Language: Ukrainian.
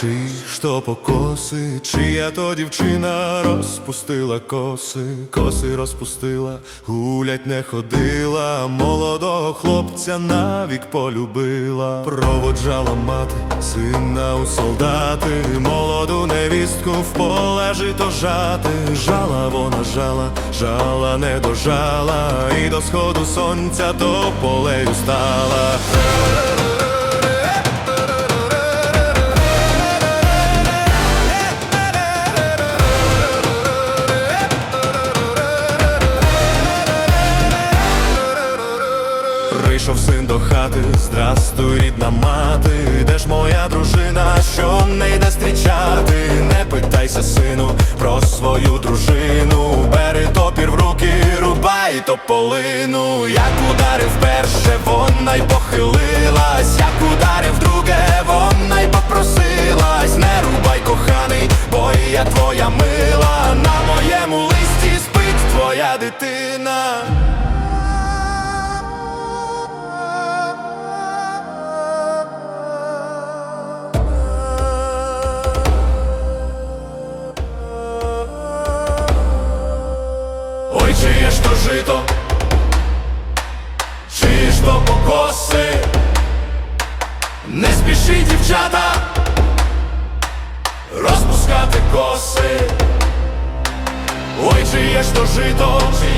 чи ж то покоси, чия то дівчина розпустила коси, коси розпустила, гулять не ходила, молодого хлопця навік полюбила, проводжала мати, сина у солдати, молоду невістку в поле жито жати, жала вона жала, жала не дожала, і до сходу сонця то полею стала. Прийшов син до хати, здрастуй, рідна мати, де ж моя дружина, що не йде зустрічати? Не питайся, сину, про свою дружину, бери топір в руки, рубай тополину, як ударив перше, вона й похилилась, як ударив друге, вона й попросилась, не рубай, коханий, бо я твоя мила, на моєму листі спить твоя дитина. жито, чи ж то покоси, не спіши, дівчата, розпускати коси, ой, чи є ж то жито. Чи